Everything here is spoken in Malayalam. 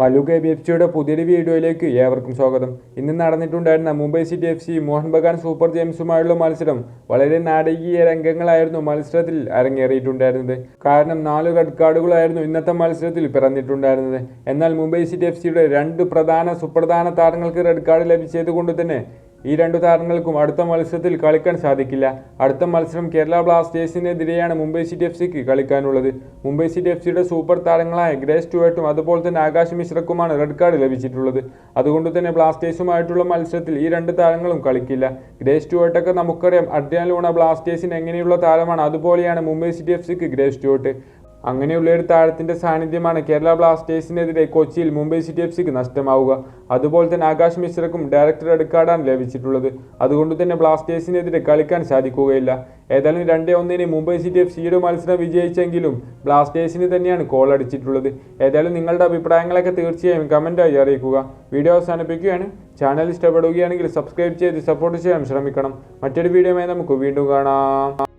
വലു കെ ബി എഫ് സിയുടെ പുതിയൊരു വീഡിയോയിലേക്ക് ഏവർക്കും സ്വാഗതം. ഇന്ന് നടന്നിട്ടുണ്ടായിരുന്ന Mumbai City F C Mohun Bagan super ജെയിംസുമായുള്ള മത്സരം വളരെ നാടകീയ രംഗങ്ങളായിരുന്നു മത്സരത്തിൽ അരങ്ങേറിയിട്ടുണ്ടായിരുന്നത്. കാരണം നാല് റെഡ് കാർഡുകളായിരുന്നു ഇന്നത്തെ മത്സരത്തിൽ പിറന്നിട്ടുണ്ടായിരുന്നത്. എന്നാൽ മുംബൈ സിറ്റി എഫ് സിയുടെ രണ്ട് പ്രധാന സുപ്രധാന താരങ്ങൾക്ക് റെഡ് കാർഡ് ലഭിച്ചത് കൊണ്ട് തന്നെ ഈ രണ്ടു താരങ്ങൾക്കും അടുത്ത മത്സരത്തിൽ കളിക്കാൻ സാധിക്കില്ല. അടുത്ത മത്സരം കേരള ബ്ലാസ്റ്റേഴ്സിനെതിരെയാണ് മുംബൈ സിറ്റി എഫ് സിക്ക് കളിക്കാനുള്ളത്. മുംബൈ സിറ്റി എഫ് സിയുടെ സൂപ്പർ താരങ്ങളായ ഗ്രേസ് സ്റ്റുവേർട്ടും അതുപോലെ തന്നെ ആകാശ് മിശ്രക്കുമാണ് റെഡ് കാർഡ് ലഭിച്ചിട്ടുള്ളത്. അതുകൊണ്ട് തന്നെ ബ്ലാസ്റ്റേഴ്സുമായിട്ടുള്ള മത്സരത്തിൽ ഈ രണ്ട് താരങ്ങളും കളിക്കില്ല. ഗ്രേസ് സ്റ്റുവേർട്ടൊക്കെ നമുക്കറിയാം. അഡ്രിയാൻ ലൂണ ബ്ലാസ്റ്റേഴ്സിന് എങ്ങനെയുള്ള താരമാണ്? അതുപോലെയാണ് മുംബൈ സിറ്റി എഫ് സിക്ക് ഗ്രേസ് സ്റ്റുവർട്ട്. അങ്ങനെയുള്ള ഒരു താരത്തിന്റെ സാന്നിധ്യമാണ് കേരള ബ്ലാസ്റ്റേഴ്സിനെതിരെ കൊച്ചിയിൽ മുംബൈ സിറ്റി എഫ് സിക്ക് നഷ്ടമാവുക. അതുപോലെ തന്നെ ആകാശ് മിശ്രക്കും ഡയറക്ടർ എടുക്കാടാണ് ലഭിച്ചിട്ടുള്ളത്. അതുകൊണ്ട് തന്നെ ബ്ലാസ്റ്റേഴ്സിനെതിരെ കളിക്കാൻ സാധിക്കുകയില്ല. ഏതായാലും രണ്ടേ ഒന്നിന് മുംബൈ സിറ്റി എഫ് സിയുടെ മത്സരം വിജയിച്ചെങ്കിലും ബ്ലാസ്റ്റേഴ്സിന് തന്നെയാണ് കോൾ അടിച്ചിട്ടുള്ളത്. ഏതായാലും നിങ്ങളുടെ അഭിപ്രായങ്ങളൊക്കെ തീർച്ചയായും കമന്റായി അറിയിക്കുക. വീഡിയോ അവസാനിപ്പിക്കുകയാണ്. ചാനൽ ഇഷ്ടപ്പെടുകയാണെങ്കിൽ സബ്സ്ക്രൈബ് ചെയ്ത് സപ്പോർട്ട് ചെയ്യാൻ ശ്രമിക്കണം. മറ്റൊരു വീഡിയോയുമായി നമുക്ക് വീണ്ടും കാണാം.